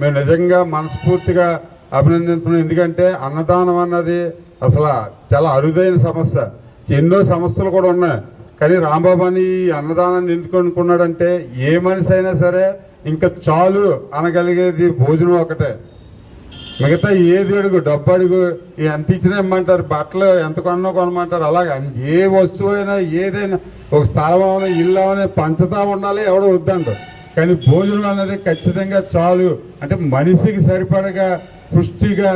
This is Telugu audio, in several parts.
మేము నిజంగా మనస్ఫూర్తిగా అభినందించడం ఎందుకంటే అన్నదానం అన్నది అసలు చాలా అరుదైన సమస్య. ఎన్నో సమస్యలు కూడా ఉన్నాయి. కానీ రాంబాబు అని ఈ అన్నదానాన్ని ఎందుకు అనుకున్నాడంటే ఏ మనిషి అయినా సరే ఇంకా చాలు అనగలిగేది భోజనం ఒకటే. మిగతా ఏది అడుగు డబ్బు అడుగు ఎంత ఇచ్చినా ఇమ్మంటారు బట్టలు ఎంత కొన్నా కొనమంటారు అలాగే ఏ వస్తువు అయినా ఏదైనా ఒక స్థలం అవునా ఇల్లు అవునా పంచుతా ఉండాలి ఎవడో వద్దంటారు. కానీ భోజనం అన్నది ఖచ్చితంగా చాలు. అంటే మనిషికి సరిపడగా పుష్టిగా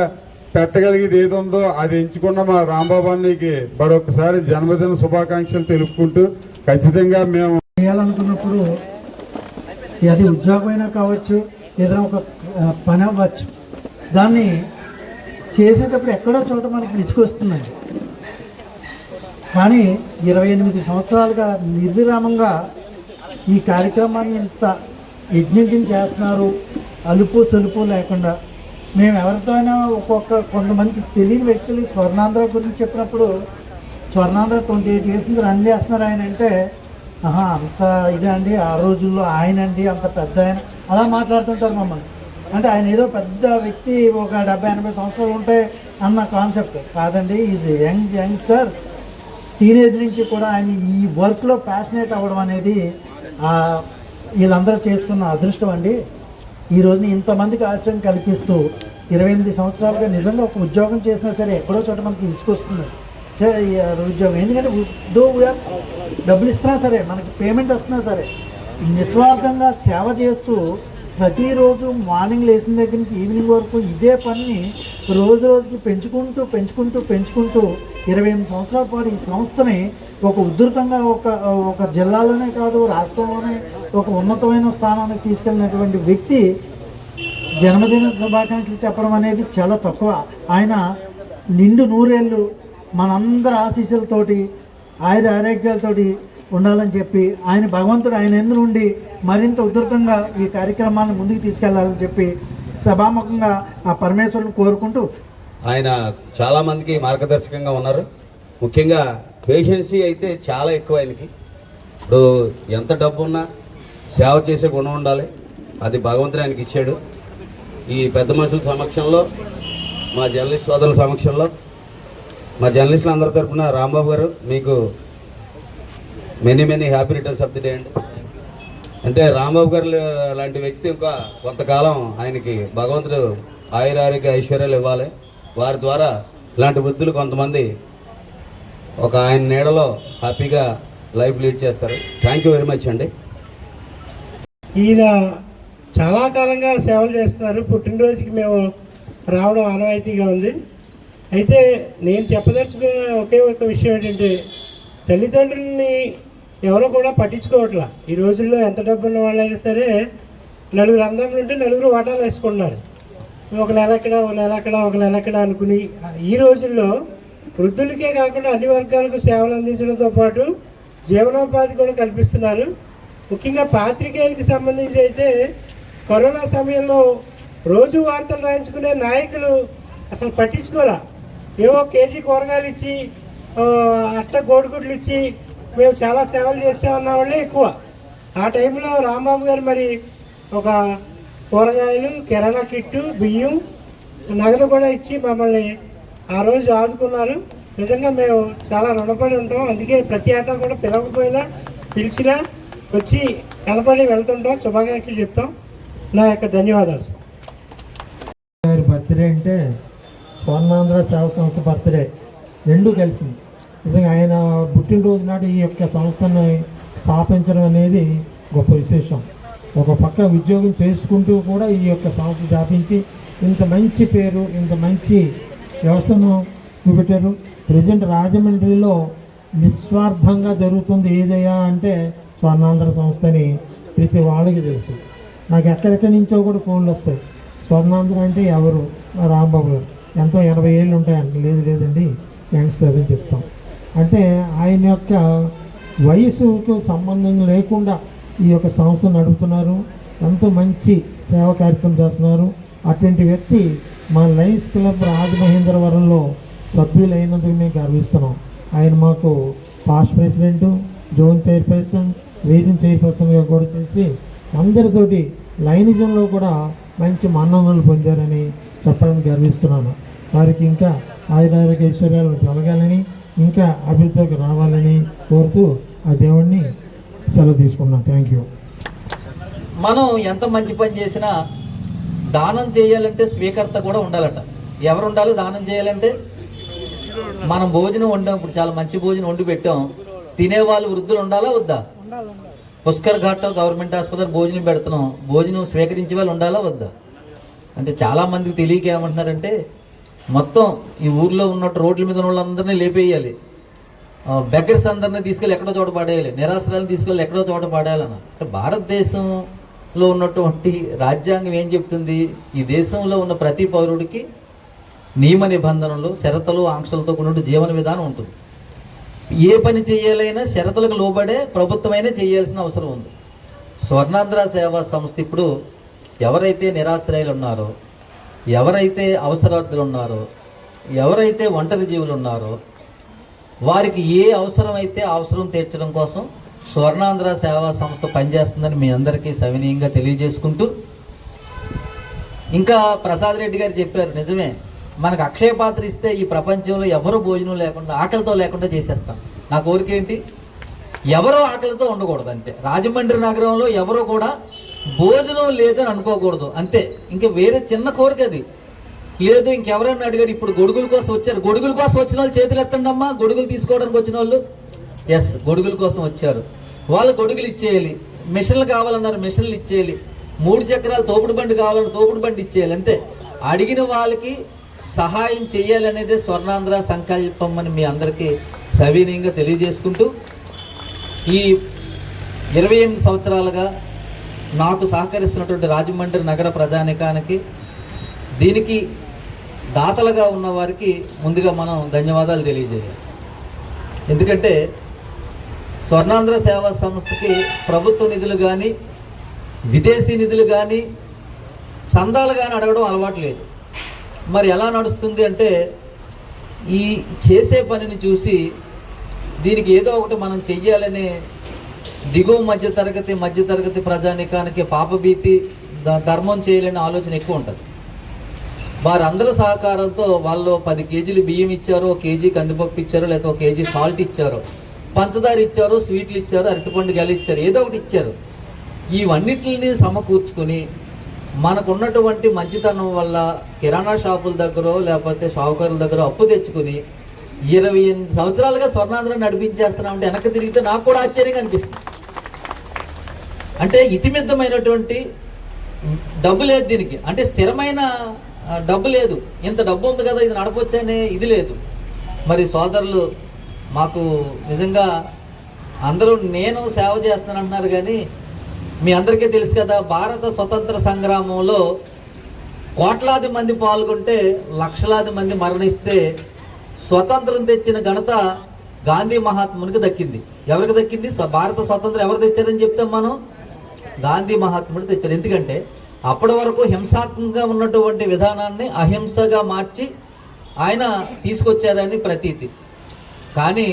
పెట్టగలిగేది ఏది ఉందో అది ఎంచుకున్న మా రాంబాబానికి మరొకసారి జన్మదిన శుభాకాంక్షలు తెలుపుకుంటూ ఖచ్చితంగా మేము చేయాలనుకున్నప్పుడు అది ఉద్యోగమైనా కావచ్చు ఏదైనా ఒక పని అవ్వచ్చు. దాన్ని చేసేటప్పుడు ఎక్కడో చోట మనకి విసుకొస్తుందండి కానీ ఇరవై ఎనిమిది సంవత్సరాలుగా నిర్విరామంగా ఈ కార్యక్రమాన్ని ఇంత యజ్ఞం చేస్తున్నారు. అలుపు సలుపు లేకుండా. మేము ఎవరితో అయినా ఒక్కొక్క కొంతమంది తెలియని వ్యక్తులు స్వర్ణాంధ్ర గురించి చెప్పినప్పుడు స్వర్ణాంధ్ర ట్వంటీ ఎయిట్ ఇయర్స్ నుంచి రన్ చేస్తున్నారు ఆయన అంటే ఆహా అంత ఇదే అండి ఆ రోజుల్లో ఆయన అండి అంత పెద్ద ఆయన అలా మాట్లాడుతుంటారు మమ్మల్ని. అంటే ఆయన ఏదో పెద్ద వ్యక్తి ఒక డెబ్బై ఎనభై సంవత్సరాలు ఉంటే అన్న కాన్సెప్ట్. కాదండి ఈజ్ యంగ్ యంగ్స్టర్. టీనేజ్ నుంచి కూడా ఆయన ఈ వర్క్లో ప్యాషనేట్ అవ్వడం అనేది వీళ్ళందరూ చేసుకున్న అదృష్టం అండి. ఈ రోజున ఇంతమందికి ఆశ్రయం కల్పిస్తూ ఇరవై ఎనిమిది సంవత్సరాలుగా నిజంగా ఒక ఉద్యోగం చేసినా సరే ఎక్కడో చోట మనకి విసుకొస్తుంది ఉద్యోగం. ఎందుకంటే దో డబ్బులు ఇస్తున్నా సరే మనకి పేమెంట్ వస్తున్నా సరే నిస్వార్థంగా సేవ చేస్తూ ప్రతిరోజు మార్నింగ్ లేచిన దగ్గర నుంచి ఈవినింగ్ వరకు ఇదే పనిని రోజు రోజుకి పెంచుకుంటూ పెంచుకుంటూ పెంచుకుంటూ ఇరవై ఎనిమిది సంవత్సరాల పాటు ఈ సంస్థని ఒక ఉధృతంగా ఒక ఒక జిల్లాలోనే కాదు రాష్ట్రంలోనే ఒక ఉన్నతమైన స్థానానికి తీసుకెళ్ళినటువంటి వ్యక్తి జన్మదిన శుభాకాంక్షలు చెప్పడం అనేది చాలా తక్కువ. ఆయన నిండు నూరేళ్ళు మనందరి ఆశీస్సులతోటి ఆయుర ఆరోగ్యాలతోటి ఉండాలని చెప్పి ఆయన భగవంతుడు ఆయన ఎందు నుండి మరింత ఉధృతంగా ఈ కార్యక్రమాన్ని ముందుకు తీసుకెళ్ళాలని చెప్పి సభాముఖంగా ఆ పరమేశ్వరుని కోరుకుంటూ ఆయన చాలామందికి మార్గదర్శకంగా ఉన్నారు. ముఖ్యంగా పేషెన్సీ అయితే చాలా ఎక్కువ ఆయనకి. ఇప్పుడు ఎంత డబ్బు ఉన్నా సేవ చేసే గుణం ఉండాలి. అది భగవంతుడు ఆయనకి ఇచ్చాడు. ఈ పెద్ద మనుషుల సమక్షంలో మా జర్నలిస్ట్ సోదరుల సమక్షంలో మా జర్నలిస్టులు అందరి తరఫున రాంబాబు గారు మీకు many many happy returns of the day అండి. అంటే రాంబాబు గారు లాంటి వ్యక్తి ఇంకా కొంతకాలం ఆయనకి భగవంతుడు ఆయురారోగ్య ఐశ్వర్యాలు ఇవ్వాలి. వారి ద్వారా ఇలాంటి వృద్ధులు కొంతమంది ఒక ఆయన నీడలో హ్యాపీగా లైఫ్ లీడ్ చేస్తారు. థ్యాంక్ యూ వెరీ మచ్ అండి. ఈయన చాలా కాలంగా సేవలు చేస్తున్నారు. పుట్టినరోజుకి మేము రావడం ఆనవాయితీగా ఉంది. అయితే నేను చెప్పదలుచుకున్న ఒకే ఒక విషయం ఏంటంటే తల్లిదండ్రుల్ని ఎవరో కూడా పట్టించుకోవట్లా. ఈ రోజుల్లో ఎంత డబ్బు ఉన్న వాళ్ళైనా సరే నలుగురు అందములు ఉంటే నలుగురు వాటాలు వేసుకుంటున్నారు. ఒక నెల ఎక్కడ ఒక నెల ఎక్కడ ఒక నెల ఎక్కడ అనుకుని ఈ రోజుల్లో వృద్ధులకే కాకుండా అన్ని వర్గాలకు సేవలు అందించడంతో పాటు జీవనోపాధి కూడా కల్పిస్తున్నారు. ముఖ్యంగా పాత్రికేయులకి సంబంధించి అయితే కరోనా సమయంలో రోజు వార్తలు రాయించుకునే నాయకులు అసలు పట్టించుకోరా. ఏవో కేజీ కూరగాయలు ఇచ్చి అట్ట కోడిగుడ్లు ఇచ్చి మేము చాలా సేవలు చేస్తే ఉన్న వాళ్ళే ఎక్కువ. ఆ టైంలో రాంబాబు గారు మరి ఒక కూరగాయలు కిరాణా కిట్టు బియ్యం నగదు కూడా ఇచ్చి మమ్మల్ని ఆ రోజు ఆదుకున్నారు. నిజంగా మేము చాలా రుణపడి ఉంటాం. అందుకే ప్రతి ఏటా కూడా పిలవకపోయినా పిలిచినా వచ్చి కనపడి వెళ్తుంటాం. శుభాకాంక్షలు చెప్తాం. నా యొక్క ధన్యవాదాలు. గారి బర్త్డే అంటే స్వర్ణాంధ్ర సేవ సంస్థ బర్త్డే. రెండు కలిసింది. నిజంగా ఆయన పుట్టినరోజు నాడు ఈ యొక్క సంస్థను స్థాపించడం అనేది గొప్ప విశేషం. ఒక పక్క ఉద్యోగం చేసుకుంటూ కూడా ఈ యొక్క సంస్థ స్థాపించి ఇంత మంచి పేరు ఇంత మంచి వ్యవస్థను చూపెట్టారు. ప్రజెంట్ రాజమండ్రిలో నిస్వార్థంగా జరుగుతుంది ఏదయ్యా అంటే స్వర్ణాంధ్ర సంస్థని ప్రతి వాళ్ళకి తెలుసు. నాకు ఎక్కడెక్కడి నుంచో కూడా ఫోన్లు వస్తాయి. స్వర్ణాంధ్ర అంటే ఎవరు? రాంబాబు గారు. ఎంతో ఎనభై ఏళ్ళు ఉంటాయండి లేదు లేదండి. యంగ్స్టర్ అని చెప్తాం. అంటే ఆయన యొక్క వయసుకు సంబంధం లేకుండా ఈ యొక్క సంస్థ నడుపుతున్నారు. ఎంతో మంచి సేవా కార్యక్రమం చేస్తున్నారు. అటువంటి వ్యక్తి మా లయన్స్ క్లబ్ రాజమహేంద్రవరంలో సభ్యులైనందుకు మేము గర్విస్తున్నాం. ఆయన మాకు past president zone chairperson region చైర్పర్సన్గా కూడా చేసి అందరితోటి లైనిజంలో కూడా మంచి మన్ననలు పొందారని చెప్పడానికి గర్విస్తున్నాను. వారికి ఇంకా ఆయురారోగ్య ఐశ్వర్యాలు కలగాలని ఇంకా అభివృద్ధికి రావాలని కోరుతూ ఆ దేవుణ్ణి సెలవు తీసుకున్నాను థ్యాంక్ యూ మనం ఎంత మంచి పని చేసినా దానం చేయాలంటే స్వీకర్త కూడా ఉండాలట. ఎవరు ఉండాలి దానం చేయాలంటే? మనం భోజనం వండాం. ఇప్పుడు చాలా మంచి భోజనం వండి పెట్టాం. తినేవాళ్ళు వృద్ధులు ఉండాలా వద్దా? పుష్కర్ ఘాట్ గవర్నమెంట్ ఆసుపత్రి భోజనం పెడుతున్నాం. భోజనం స్వీకరించే వాళ్ళు ఉండాలా వద్దా? అంటే చాలామందికి తెలియక ఏమంటున్నారంటే మొత్తం ఈ ఊర్లో ఉన్నట్టు రోడ్ల మీద ఉన్న వాళ్ళందరినీ లేపేయాలి బెగ్గర్స్ అందరినీ తీసుకెళ్ళి ఎక్కడో చోట పడేయాలి. నిరాశ్రాలను తీసుకెళ్ళి ఎక్కడో చోట పడేయాలన్న. అంటే భారతదేశంలో ఉన్నటువంటి రాజ్యాంగం ఏం చెప్తుంది? ఈ దేశంలో ఉన్న ప్రతి పౌరుడికి నియమ నిబంధనలు షరతులు ఆంక్షలతో కూడిన జీవన విధానం ఉంటుంది. ఏ పని చేయాలైనా షరతులకు లోబడే ప్రభుత్వమైనా చేయాల్సిన అవసరం ఉంది. స్వర్ణాంధ్ర సేవా సంస్థ ఇప్పుడు ఎవరైతే నిరాశ్రయాలు ఉన్నారో ఎవరైతే అవసరార్థులు ఉన్నారో ఎవరైతే ఒంటరి జీవులు ఉన్నారో వారికి ఏ అవసరం అయితే అవసరం తీర్చడం కోసం స్వర్ణాంధ్ర సేవా సంస్థ పనిచేస్తుందని మీ అందరికీ సవినీయంగా తెలియజేసుకుంటూ ఇంకా ప్రసాద్ రెడ్డి గారు చెప్పారు నిజమే మనకు అక్షయ పాత్ర ఇస్తే ఈ ప్రపంచంలో ఎవరు భోజనం లేకుండా ఆకలితో లేకుండా చేసేస్తాం. నా కోరిక ఏంటి? ఎవరో ఆకలితో ఉండకూడదు అంతే. రాజమండ్రి నగరంలో ఎవరో కూడా భోజనం లేదని అనుకోకూడదు అంతే. ఇంకా వేరే చిన్న కోరిక అది. లేదు ఇంకెవరైనా అడిగారు ఇప్పుడు గొడుగుల కోసం వచ్చారు. గొడుగుల కోసం వచ్చిన వాళ్ళు చేతులు ఎత్తండి అమ్మా గొడుగులు తీసుకోవడానికి వచ్చిన వాళ్ళు. ఎస్ గొడుగుల కోసం వచ్చారు. వాళ్ళు గొడుగులు ఇచ్చేయాలి మిషన్లు కావాలన్నారు మిషన్లు ఇచ్చేయాలి. మూడు చక్రాలు తోపుడు బండి కావాలన్నారు తోపుడు బండి ఇచ్చేయాలి అంతే. అడిగిన వాళ్ళకి సహాయం చేయాలనేదే స్వర్ణాంధ్ర సంకల్పం అని మీ అందరికీ సవినయంగా తెలియజేసుకుంటూ ఈ ఇరవై ఎనిమిది సంవత్సరాలుగా నాకు సహకరిస్తున్నటువంటి రాజమండ్రి నగర ప్రజానికానికి దీనికి దాతలుగా ఉన్న వారికి ముందుగా మనం ధన్యవాదాలు తెలియజేయాలి. ఎందుకంటే స్వర్ణాంధ్ర సేవా సంస్థకి ప్రభుత్వ నిధులు కానీ విదేశీ నిధులు కానీ చందాలు కానీ అడగడం అలవాటు లేదు. మరి ఎలా నడుస్తుంది అంటే ఈ చేసే పనిని చూసి దీనికి ఏదో ఒకటి మనం చెయ్యాలనే దిగువ మధ్య తరగతి మధ్య తరగతి ప్రజానికానికి పాపభీతి ధర్మం చేయలేని ఆలోచన ఎక్కువ ఉంటుంది. వారందరి సహకారంతో వాళ్ళు పది కేజీలు బియ్యం ఇచ్చారు ఒక కేజీ కందిపప్పు ఇచ్చారు లేదా ఒక కేజీ సాల్ట్ ఇచ్చారు పంచదార ఇచ్చారు స్వీట్లు ఇచ్చారు అరటిపండు గెల ఇచ్చారు ఏదో ఒకటి ఇచ్చారు. ఇవన్నిటిని సమకూర్చుకొని మనకున్నటువంటి మంచితనం వల్ల కిరాణా షాపుల దగ్గర లేకపోతే షావుకారుల దగ్గర అప్పు తెచ్చుకుని ఇరవై ఎనిమిది సంవత్సరాలుగా స్వర్ణాంధ్రం నడిపించేస్తున్నామంటే వెనక్కి తిరిగితే నాకు కూడా ఆశ్చర్యంగా అనిపిస్తుంది. అంటే ఇతిమిద్దమైనటువంటి డబ్బు లేదు దీనికి. అంటే స్థిరమైన డబ్బు లేదు. ఇంత డబ్బు ఉంది కదా ఇది నడపొచ్చనే ఇది లేదు. మరి సోదరులు మాకు నిజంగా అందరూ నేను సేవ చేస్తాను అంటున్నారు కానీ మీ అందరికీ తెలుసు కదా భారత స్వతంత్ర సంగ్రామంలో కోట్లాది మంది పాల్గొంటే లక్షలాది మంది మరణిస్తే స్వతంత్రం తెచ్చిన ఘనత గాంధీ మహాత్మునికి దక్కింది. ఎవరికి దక్కింది? భారత స్వతంత్రం ఎవరు తెచ్చారని చెప్తాం మనం? గాంధీ మహాత్ముడు తెచ్చారు ఎందుకంటే అప్పటి వరకు హింసాత్మకంగా ఉన్నటువంటి విధానాన్ని అహింసగా మార్చి ఆయన తీసుకొచ్చారని ప్రతీతి. కానీ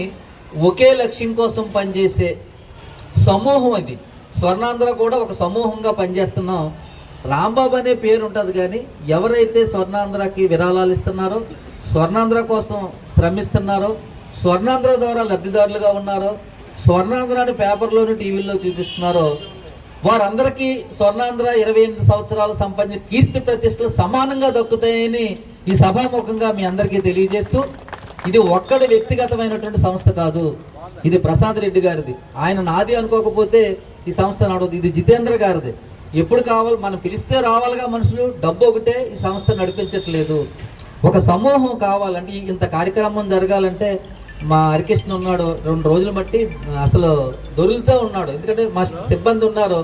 ఒకే లక్ష్యం కోసం పనిచేసే సమూహం అది. స్వర్ణాంధ్ర కూడా ఒక సమూహంగా పనిచేస్తున్నాం. రాంబాబు అనే పేరు ఉంటుంది కానీ ఎవరైతే స్వర్ణాంధ్రకి విరాళాలు ఇస్తున్నారో స్వర్ణాంధ్ర కోసం శ్రమిస్తున్నారో స్వర్ణాంధ్ర ద్వారా లబ్ధిదారులుగా ఉన్నారో స్వర్ణాంధ్రాన్ని పేపర్లోని టీవీల్లో చూపిస్తున్నారో వారందరికీ స్వర్ణాంధ్ర ఇరవై ఎనిమిది సంవత్సరాలు సంపాదించిన కీర్తి ప్రతిష్టలు సమానంగా దక్కుతాయని ఈ సభాముఖంగా మీ అందరికీ తెలియజేస్తూ ఇది ఒక్కడి వ్యక్తిగతమైనటువంటి సంస్థ కాదు. ఇది ప్రసాద్ రెడ్డి గారిది. ఆయన నాది అనుకోకపోతే ఈ సంస్థ నడవదు. ఇది జితేంద్ర గారిది. ఎప్పుడు కావాలి మనం పిలిస్తే రావాలిగా మనుషులు డబ్బు ఒకటే ఈ సంస్థ నడిపించట్లేదు. ఒక సమూహం కావాలంటే ఇంత కార్యక్రమం జరగాలంటే మా హరికృష్ణ ఉన్నాడు రెండు రోజులు మట్టి అసలు దొరుకుతూ ఉన్నాడు. ఎందుకంటే మా సిబ్బంది ఉన్నారు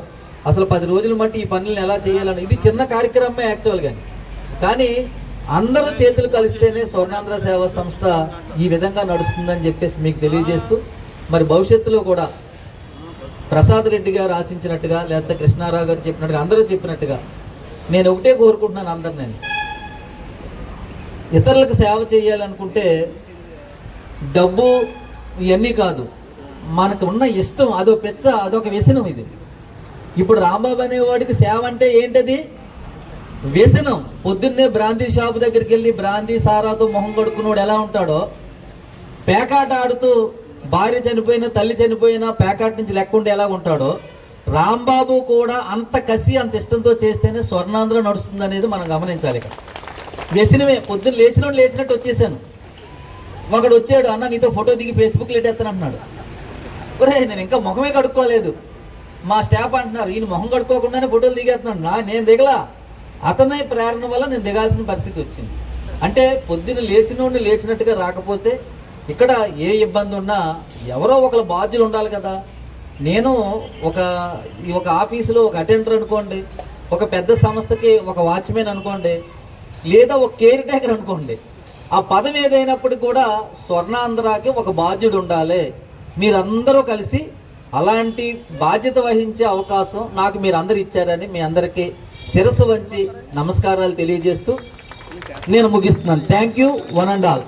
అసలు పది రోజులు మట్టి ఈ పనులను ఎలా చేయాలని. ఇది చిన్న కార్యక్రమమే యాక్చువల్గా కానీ అందరూ చేతులు కలిస్తేనే స్వర్ణాంధ్ర సేవా సంస్థ ఈ విధంగా నడుస్తుందని చెప్పేసి మీకు తెలియజేస్తూ మరి భవిష్యత్తులో కూడా ప్రసాద్ రెడ్డి గారు ఆశించినట్టుగా లేకపోతే కృష్ణారావు గారు చెప్పినట్టుగా అందరూ చెప్పినట్టుగా నేను ఒకటే కోరుకుంటున్నాను అందరు నేను ఇతరులకు సేవ చేయాలనుకుంటే డబ్బు ఇవన్నీ కాదు. మనకు ఉన్న ఇష్టం అదో పెచ్చ అదొక వ్యసనం ఇది. ఇప్పుడు రాంబాబు అనేవాడికి సేవ అంటే ఏంటది? వ్యసనం. పొద్దున్నే బ్రాందీ షాపు దగ్గరికి వెళ్ళి బ్రాందీ సారాతో మొహం కడుక్కున్నాడు ఎలా ఉంటాడో? పేకాట ఆడుతూ భార్య చనిపోయినా తల్లి చనిపోయినా పేకాట నుంచి లెక్కుంటే ఎలా ఉంటాడో? రాంబాబు కూడా అంత కసి అంత ఇష్టంతో చేస్తేనే స్వర్ణాంధ్ర నడుస్తుంది అనేది మనం గమనించాలి ఇక్కడ. వ్యసనమే. పొద్దున్న లేచిన లేచినట్టు వచ్చేసాను. ఒకడు వచ్చాడు అన్న నీతో ఫోటో దిగి ఫేస్బుక్ లేటేస్తాను అన్నాడు ఒరే నేను ఇంకా ముఖమే కడుక్కోలేదు. మా స్టాఫ్ అంటున్నారు ఈయన మొహం కడుక్కోకుండానే ఫోటోలు దిగేస్తున్నాడు. నా నేను దిగలా. అతనే ప్రేరణ వల్ల నేను దిగాల్సిన పరిస్థితి వచ్చింది. అంటే పొద్దున లేచినోడిని లేచినట్టుగా రాకపోతే ఇక్కడ ఏ ఇబ్బంది ఉన్నా ఎవరో ఒకరు బాధ్యులు ఉండాలి కదా. నేను ఒక ఈ ఒక ఆఫీసులో ఒక అటెండర్ అనుకోండి ఒక పెద్ద సంస్థకి ఒక వాచ్మెన్ అనుకోండి లేదా ఒక కేర్ టేకర్ అనుకోండి ఆ పదం ఏదైనప్పటికీ కూడా స్వర్ణాంధ్రాకి ఒక బాధ్యుడు ఉండాలి. మీరందరూ కలిసి అలాంటి బాధ్యత వహించే అవకాశం నాకు మీరు అందరు ఇచ్చారని మీ అందరికీ శిరస్సు వంచి నమస్కారాలు తెలియజేస్తూ నేను ముగిస్తున్నాను. Thank you one and all